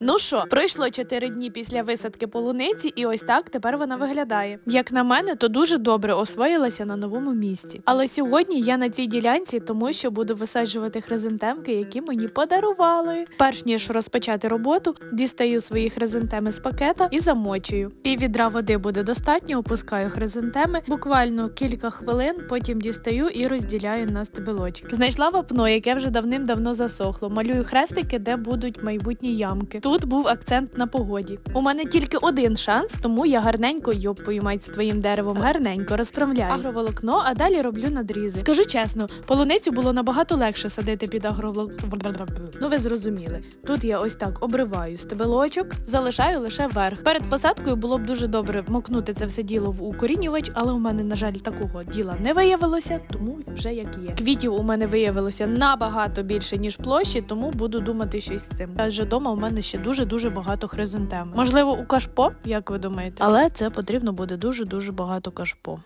Ну що, пройшло 4 дні після висадки полуниці, і ось так тепер вона виглядає. Як на мене, то дуже добре освоїлася на новому місці. Але сьогодні я на цій ділянці, тому що буду висаджувати хризантемки, які мені подарували. Перш ніж розпочати роботу, дістаю свої хризантеми з пакета і замочую. Пів відра води буде достатньо, опускаю хризантеми, буквально кілька хвилин, потім дістаю і розділяю на стебелочки. Знайшла вапно, яке вже давним-давно засохло. Малюю хрестики, де будуть майбутні ямки. Тут був акцент на погоді. У мене тільки один шанс, тому я гарненько йопою мать з твоїм деревом, гарненько розправляю агроволокно, а далі роблю надрізи. Скажу чесно, полуницю було набагато легше садити під агроволокно. Ну ви зрозуміли. Тут я ось так обриваю стебелочок, залишаю лише верх. Перед посадкою було б дуже добре мокнути це все діло в укорінювач, але у мене, на жаль, такого діла не виявилося, тому вже як є. Квітів у мене виявилося набагато більше, ніж площі, тому буду думати щось з цим. Адже вдома у мене ще дуже дуже багато хризантем. Можливо, у кашпо, як ви думаєте? Але це потрібно буде дуже дуже багато кашпо.